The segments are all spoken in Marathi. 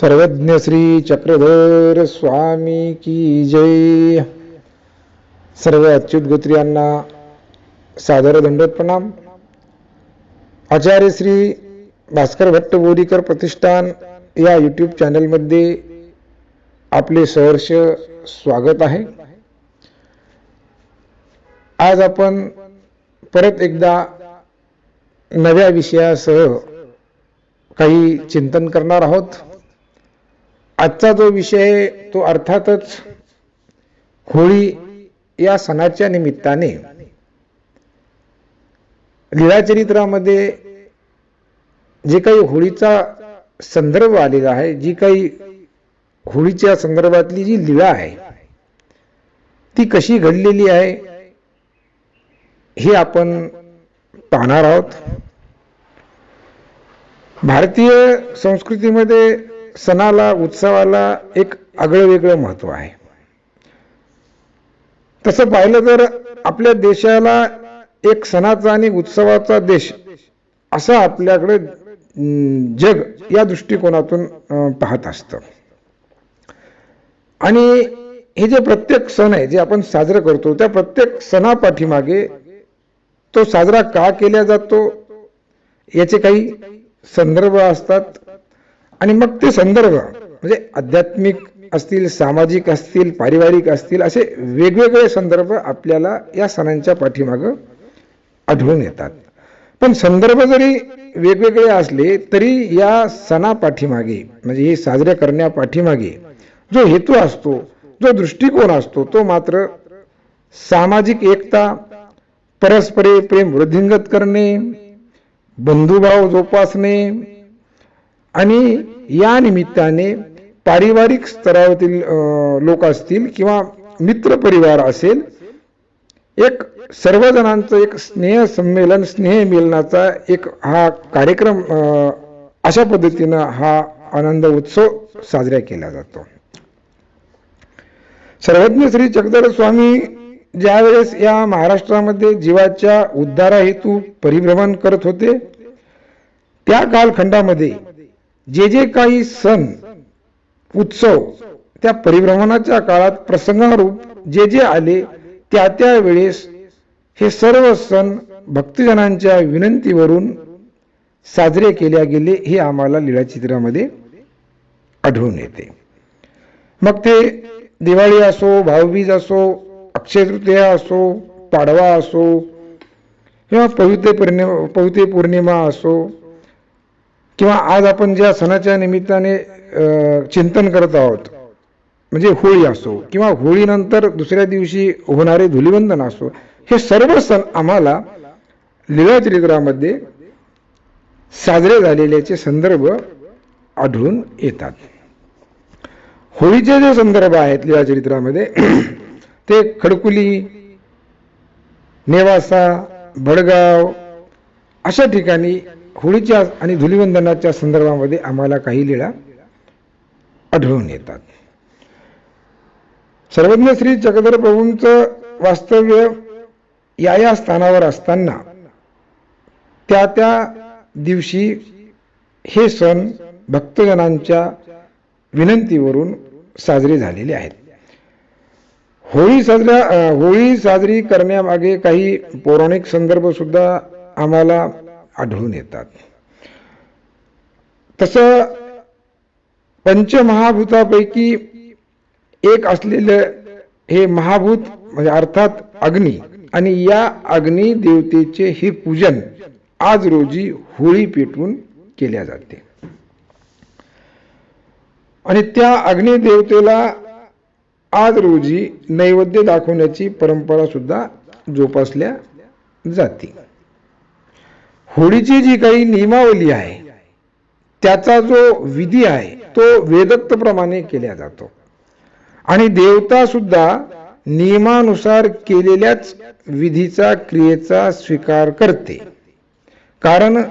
सर्वज्ञ श्री चक्रधर स्वामी की जय. सर्व अच्युत गोत्रियांना सादर दंडोत प्रणाम. आचार्य श्री भास्कर भट्ट बोरीकर प्रतिष्ठान या यूट्यूब चॅनलमध्ये आपले सहर्ष स्वागत आहे. आज आपण परत एकदा नव्या विषयासह काही चिंतन करणार आहोत. आजचा जो विषय आहे तो अर्थातच होळी या सणाच्या निमित्ताने. लिळाचरित्रामध्ये जे काही होळीचा संदर्भ आलेला आहे जी काही होळीच्या संदर्भातली जी लीळा आहे ती कशी घडलेली आहे हे आपण पाहणार आहोत. भारतीय संस्कृतीमध्ये सणाला उत्सवाला एक आगळं वेगळं महत्त्व आहे. तसं पाहिलं तर आपल्या देशाला एक सणाचा आणि उत्सवाचा देश असा आपल्याकडे जग या दृष्टिकोनातून पाहत असतं. आणि हे जे प्रत्येक सण आहे जे आपण साजरं करतो त्या प्रत्येक सणापाठीमागे तो साजरा का केला जातो याचे काही संदर्भ असतात. आणि मग ते संदर्भ म्हणजे आध्यात्मिक असतील सामाजिक असतील पारिवारिक असतील असे वेगवेगळे संदर्भ आपल्याला या सणांच्या पाठीमागं आढळून येतात. पण संदर्भ जरी वेगवेगळे असले तरी या सणापाठीमागे म्हणजे हे साजरे करण्यापाठीमागे जो हेतू असतो जो दृष्टिकोन असतो तो मात्र सामाजिक एकता परस्परे प्रेम वृद्धिंगत करणे बंधुभाव जोपासणे आणि या निमित्ताने पारिवारिक स्तरावरील लोक असतील किंवा मित्र परिवार असेल एक सर्वजणांचं एक स्नेह संमेलन स्नेह मिलनाचा एक हा कार्यक्रम अशा पद्धतीनं हा आनंद उत्सव साजरा केला जातो. सर्वज्ञ श्री चक्रधर स्वामी ज्यावेळेस या महाराष्ट्रामध्ये जीवाच्या उद्धारा हेतू परिभ्रमण करत होते त्या कालखंडामध्ये जे जे काही सण उत्सव त्या परिभ्रमणाच्या काळात प्रसंगारूप जे जे आले त्या त्या वेळेस हे सर्व सण भक्तजनांच्या विनंतीवरून साजरे केल्या गेले हे आम्हाला लीळाचित्रामध्ये आढळून येते. मग ते दिवाळी असो भाऊबीज असो अक्षय तृतीया असो पाडवा असो किंवा पवित्र पौर्णिमा पवित्र पौर्णिमा असो किंवा आज आपण ज्या सणाच्या निमित्ताने चिंतन करत आहोत म्हणजे होळी असो किंवा होळीनंतर दुसऱ्या दिवशी होणारे धुलिवंदन असो हे सर्व सण आम्हाला लीळाचरित्रामध्ये साजरे झालेल्याचे संदर्भ आढळून येतात. होळीचे जे संदर्भ आहेत लीळाचरित्रामध्ये ते खडकुली नेवासा भडगाव अशा ठिकाणी होळीच्या आणि धुलिवंदनाच्या संदर्भामध्ये आम्हाला काही लीळा आढळून येतात. सर्वज्ञ श्री चक्रधर प्रभूंचं वास्तव्य या या स्थानावर असताना त्या त्या दिवशी हे सण भक्तजनांच्या विनंतीवरून साजरे झालेले आहेत. होळी साजऱ्या होळी साजरी करण्यामागे काही पौराणिक संदर्भ सुद्धा आम्हाला आढळून येतात. तसं पंचमहाभूतापैकी एक असलेलं हे महाभूत म्हणजे अर्थात अग्नी आणि या अग्नी देवतेचे हे पूजन आज रोजी होळी पेटवून केल्या जाते. आणि त्या अग्नी देवतेला आज रोजी नैवेद्य दाखवण्याची परंपरा सुद्धा जोपासल्या जाते. होळीची जी काही नियमावली आहे त्याचा जो विधी आहे तो वेदत्तप्रमाणे केला जातो. आणि देवता सुद्धा नियमानुसार केलेल्याच विधीचा क्रियेचा स्वीकार करते. कारण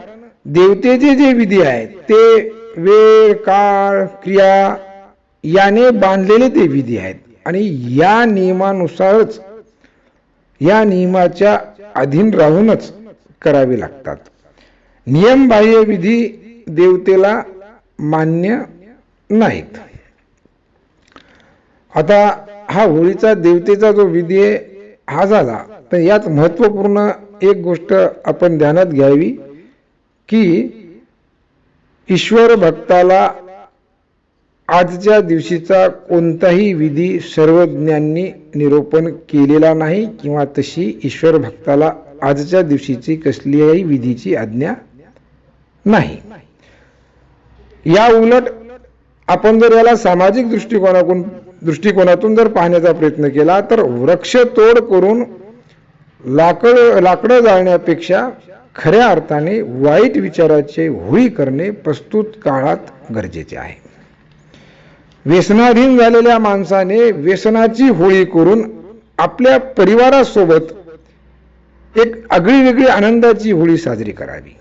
देवतेचे जे विधी आहेत ते वेळ काळ क्रिया याने बांधलेले ते विधी आहेत. आणि या नियमानुसारच या नियमाच्या अधीन राहूनच करावे लागतात. नियमबाह्य विधी देवतेला मान्य नाहीत. आता हा होळीचा देवतेचा जो विधी आहे हा झाला. तर यात महत्त्वपूर्ण एक गोष्ट आपण ध्यानात घ्यावी की ईश्वर भक्ताला आजच्या दिवशीचा कोणताही विधी सर्वज्ञांनी निरूपण केलेला नाही किंवा तशी ईश्वर भक्ताला आजच्या दिवशीची कसलीही विधीची आज्ञा नाही. या उलट आपण जर याला सामाजिक दृष्टिकोनातून दृष्टिकोनातून जर पाहण्याचा प्रयत्न केला तर वृक्षतोड करून लाकड लाकडं जाळण्यापेक्षा खऱ्या अर्थाने वाईट विचाराचे होळी करणे प्रस्तुत काळात गरजेचे आहे. व्यसनाधीन झालेल्या माणसाने व्यसनाची होळी करून आपल्या परिवारासोबत एक आगळी वेगळी आनंदाची होळी साजरी करावी.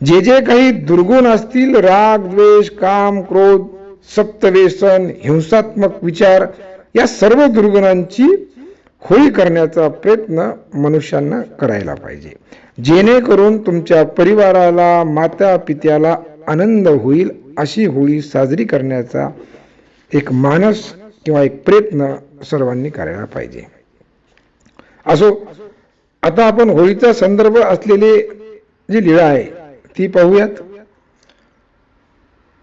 जे जे काही दुर्गुण असतील राग द्वेष काम क्रोध सप्तवेसन हिंसात्मक विचार या सर्व दुर्गुणांची होळी करण्याचा प्रयत्न मनुष्यांना करायला पाहिजे. जेणेकरून तुमच्या परिवाराला माता पित्याला आनंद होईल अशी होळी साजरी करण्याचा एक मानस किंवा एक प्रयत्न सर्वांनी करायला पाहिजे. असो आता आपण होळीचा संदर्भ असलेले जी लीळा आहे ती पाहूयात.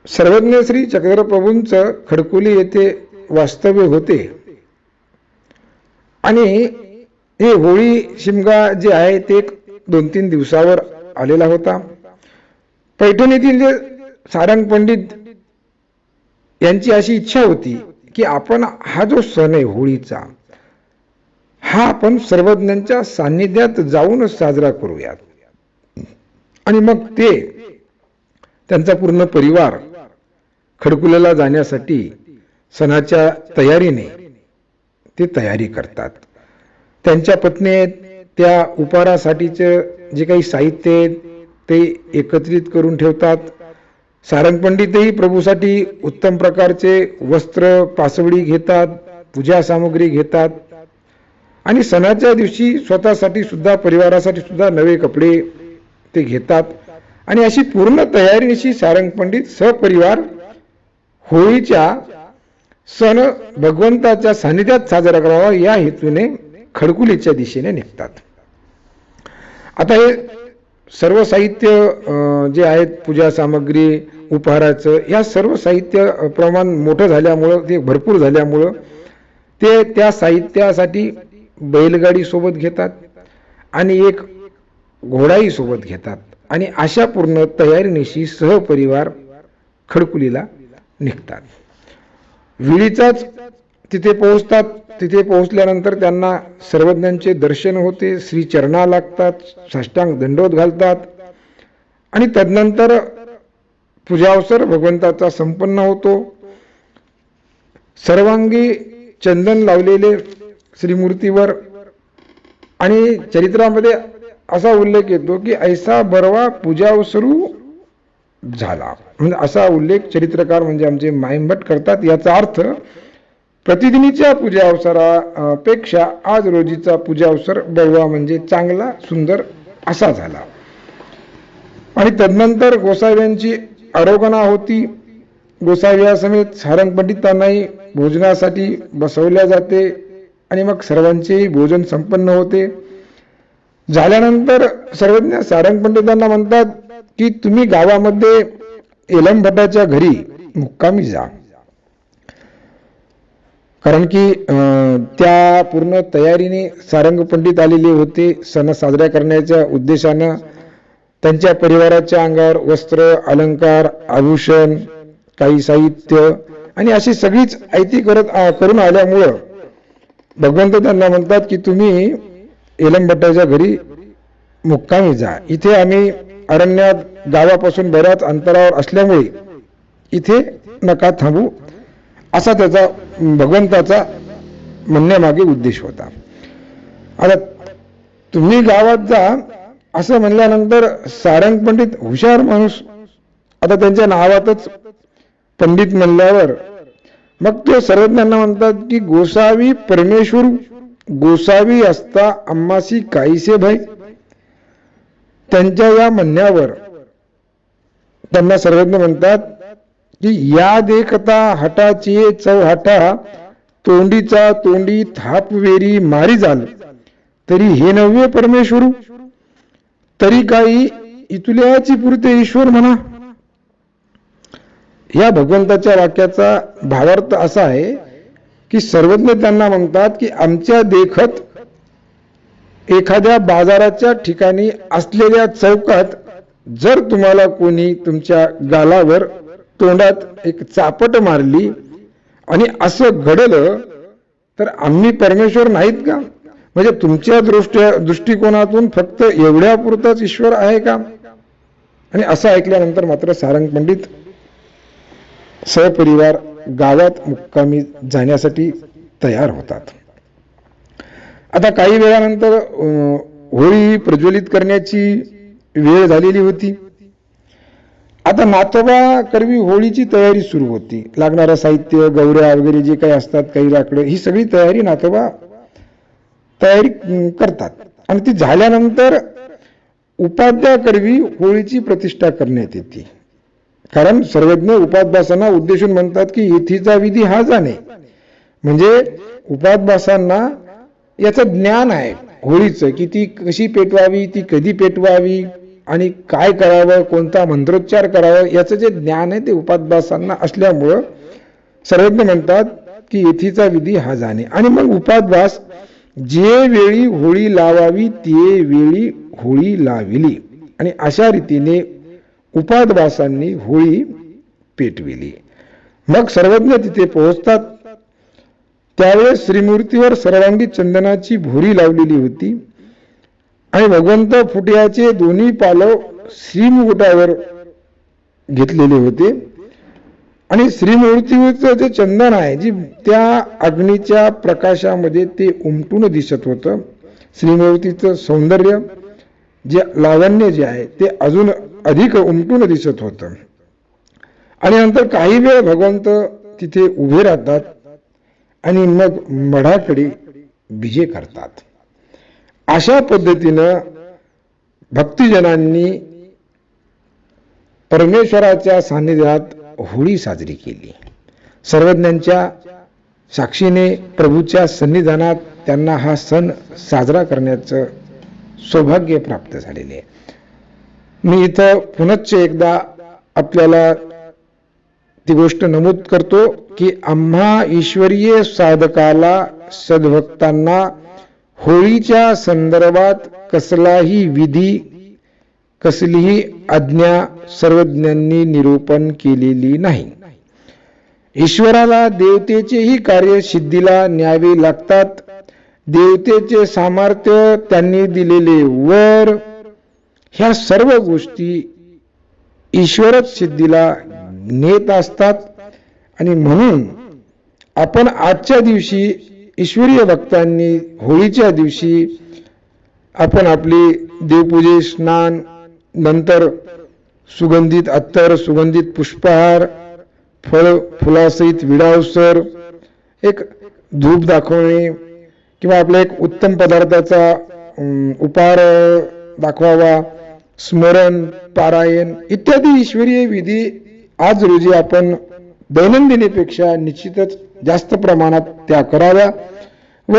सर्वज्ञ श्री चक्रप्रभूंचं खडकुली येथे वास्तव्य होते. आणि हे होळी शिमगा जे आहे ते एक दोन तीन दिवसावर आलेला होता. पैठण येथील जे सारंग पंडित यांची अशी इच्छा होती की आपण हा जो सण आहे होळीचा हा आपण सर्वज्ञांच्या सान्निध्यात जाऊनच साजरा करूयात. आणि मग ते त्यांचा पूर्ण परिवार खडकुल्याला जाण्यासाठी सणाच्या तयारीने ते तयारी करतात. त्यांच्या पत्नी त्या उपारासाठीचं जे काही साहित्य आहे ते एकत्रित करून ठेवतात. सारंग पंडितही प्रभूसाठी उत्तम प्रकारचे वस्त्र पासवडी घेतात पूजा सामग्री घेतात. आणि सणाच्या दिवशी स्वतःसाठी सुद्धा परिवारासाठी सुद्धा नवे कपडे ते घेतात. आणि अशी पूर्ण तयारीनिशी सारंग पंडित सपरिवार होळीच्या सण भगवंताच्या सानिध्यात साजरा करावा या हेतूने खडकुलीच्या दिशेने निघतात. आता हे सर्व साहित्य जे आहेत पूजा सामग्री उपहाराचं या सर्व साहित्य प्रमाण मोठं झाल्यामुळं ते भरपूर झाल्यामुळं ते त्या साहित्यासाठी बैलगाडी सोबत घेतात. आणि एक घोडाही सोबत घेतात. आणि अशा पूर्ण तयारीनिशी सहपरिवार खडकुलीला निघतात. विळीचाच तिथे पोहोचतात. तिथे पोहोचल्यानंतर त्यांना सर्वज्ञांचे दर्शन होते. श्री चरणा लागतात साष्टांग दंडोत घालतात. आणि तदनंतर पूजावसर भगवंताचा संपन्न होतो. सर्वांगी चंदन लावलेले श्रीमूर्तीवर आणि चरित्रामध्ये असा उल्लेख येतो की ऐसा बरवा पूजावसरू झाला. म्हणजे असा उल्लेख चरित्रकार म्हणजे आमचे मायंभट करतात. याचा अर्थ प्रतिदिनीच्या पूजा अवसरापेक्षा आज रोजीचा पूजा अवसर बळवा म्हणजे चांगला सुंदर असा झाला. आणि तदनंतर गोसाव्यांची आरोगणा होती. गोसाव्यासमेत सारंग पंडितांनाही भोजनासाठी बसवल्या जाते आणि मग सर्वांचेही भोजन संपन्न होते. झाल्यानंतर सर्वज्ञ सारंग पंडितांना म्हणतात की तुम्ही गावामध्ये एलम भटाच्या घरी मुक्कामी जा. कारण की त्या पूर्ण तयारीने सारंग पंडित आलेले होते सण साजरा करण्याच्या उद्देशानं. त्यांच्या परिवाराच्या अंगावर वस्त्र अलंकार आभूषण काही साहित्य आणि अशी सगळीच आयती करत करून आल्यामुळं भगवंत त्यांना म्हणतात की तुम्ही एलमबट्टाच्या घरी मुक्कामी जा. इथे आम्ही अरण्यात गावापासून बऱ्याच अंतरावर असल्यामुळे इथे नका थांबू. असा त्याचा भगवंताचा म्हणण्यामागे उद्देश होता. आता तुम्ही गावात जा असं म्हणल्यानंतर सारंग पंडित हुशार माणूस आता त्यांच्या नावातच पंडित म्हणल्यावर मग ते सर्वज्ञांना म्हणतात की गोसावी परमेश्वर गोसावी असता अम्मासी काहीसे भय त्यांच्या या म्हणण्यावर त्यांना सर्वज्ञ म्हणतात की या देखता हटाची चौहाटा तोंडीचा तोंडी थाप वेरी मारी जाल. तरी हे नव्हे परमेश्वरू. तरी काही इतुल्याची पुरते ईश्वर म्हणा. या भगवंताच्या वाक्याचा भावार्थ असा आहे की सर्वज्ञ त्यांना म्हणतात की आमच्या देखत एखाद्या बाजाराच्या ठिकाणी असलेल्या चौकात जर तुम्हाला कोणी तुमच्या गालावर तोंडात एक चापट मारली आणि असं घडलं तर आम्ही परमेश्वर नाहीत का? म्हणजे तुमच्या दृष्ट्या दृष्टिकोनातून फक्त एवढ्या पुरताच ईश्वर आहे का? आणि असं ऐकल्यानंतर मात्र सारंग पंडित सहपरिवार गावात मुक्कामी जाण्यासाठी तयार होतात. आता काही वेळानंतर अं, होळी प्रज्वलित करण्याची वेळ झालेली होती. आता नातोबा करवी होळीची तयारी सुरू होती. लागणारं साहित्य गौऱ्या वगैरे जे काही असतात काही लाकडं ही सगळी तयारी नातोबा तयारी करतात. आणि ती झाल्यानंतर उपाध्या करवी होळीची प्रतिष्ठा करण्यात येते. कारण सर्वज्ञ उपादभासांना उद्देशून म्हणतात की येथीचा विधी हा जाणे. म्हणजे उपादभासांना याचं ज्ञान आहे होळीचं की ती कशी पेटवावी ती कधी पेटवावी आणि काय करावं कोणता मंत्रोच्चार करावा याचं जे ज्ञान आहे ते उपादभासांना असल्यामुळं सर्वज्ञ म्हणतात की येथीचा विधी हा जाणे. आणि मग उपादभास जे वेळी होळी लावावी ते वेळी होळी लाविली. आणि अशा रीतीने उपादवासांनी होळी पेटविली. मग सर्वज्ञ तिथे पोहोचतात. त्यावेळेस श्रीमूर्तीवर सर्वांगी चंदनाची भोरी लावलेली होती. आणि भगवंत फुटियाचे दोन्ही पालव श्रीमुकुटावर घेतलेले होते. आणि श्रीमूर्तीचं जे चंदन आहे जी त्या अग्नीच्या प्रकाशामध्ये ते उमटून दिसत होतं. श्रीमूर्तीचं सौंदर्य जे लावण्य जे आहे ते अजून अधिक उमटून दिसत होतं. आणि नंतर काही वेळ भगवंत तिथे उभे राहतात आणि मग मढाकडे विजय करतात. अशा पद्धतीनं भक्तिजनांनी परमेश्वराच्या सान्निध्यात होळी साजरी केली. सर्वज्ञांच्या साक्षीने प्रभूच्या सन्निधानात त्यांना हा सण साजरा करण्याचं सौभाग्य प्राप्त झालेले आहे. मी इथं पुनच एकदा आपल्याला ती गोष्ट नमूद करतो की आम्हा ईश्वरीय साधकाला सद्भक्तांना होळीच्या संदर्भात कसलाही विधी कसलीही आज्ञा सर्वज्ञांनी निरूपण केलेली नाही. ईश्वराला देवतेचेही कार्य सिद्धीला न्यावे लागतात देवतेचे सामर्थ्य त्यांनी दिलेले वर ह्या सर्व गोष्टी ईश्वरच सिद्धीला नेत असतात. आणि म्हणून आपण आजच्या दिवशी ईश्वरीय भक्तांनी होळीच्या दिवशी आपण आपली देवपूजे स्नान नंतर सुगंधित अत्तर सुगंधित पुष्पहार फळ फुलासहित विडावसर एक धूप दाखवणे किंवा आपल्या एक उत्तम पदार्थाचा उपहार दाखवावा स्मरण पारायण इत्यादी ईश्वरीय विधी आज रोजी आपण दैनंदिनीपेक्षा निश्चितच जास्त प्रमाणात त्या कराव्या. व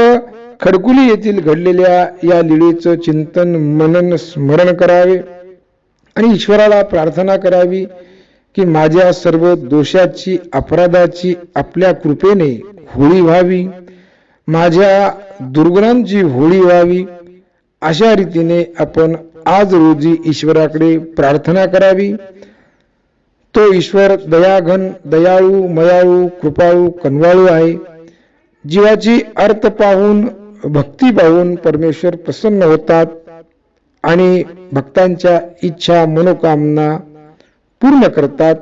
खडकुली येथील घडलेल्या या लिळीचं चिंतन मनन स्मरण करावे. आणि ईश्वराला प्रार्थना करावी की माझ्या सर्व दोषाची अपराधाची आपल्या कृपेने होळी व्हावी. माझ्या दुर्गुणांची होळी व्हावी अशा रीतीने आपण आज रोजी ईश्वराकडे प्रार्थना करावी. तो ईश्वर दयाघन दयाळू मयाळू कृपाळू कनवाळू आहे. जीवाची अर्थ पाहून भक्ती पाहून परमेश्वर प्रसन्न होतात आणि भक्तांच्या इच्छा मनोकामना पूर्ण करतात.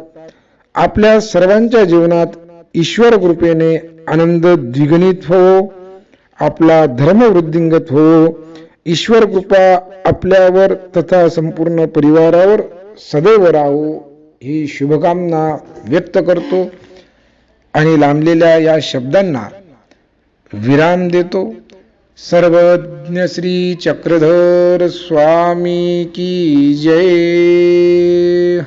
आपल्या सर्वांच्या जीवनात ईश्वर कृपेने आनंद द्विगणित हो आपला धर्म वृद्धिंगत हो ईश्वर कृपा आपल्यावर तथा संपूर्ण परिवारावर सदैव राहो ही शुभकामना व्यक्त करतो आणि लांबलेल्या या शब्दांना विराम देतो. सर्वज्ञ श्री चक्रधर स्वामी की जय.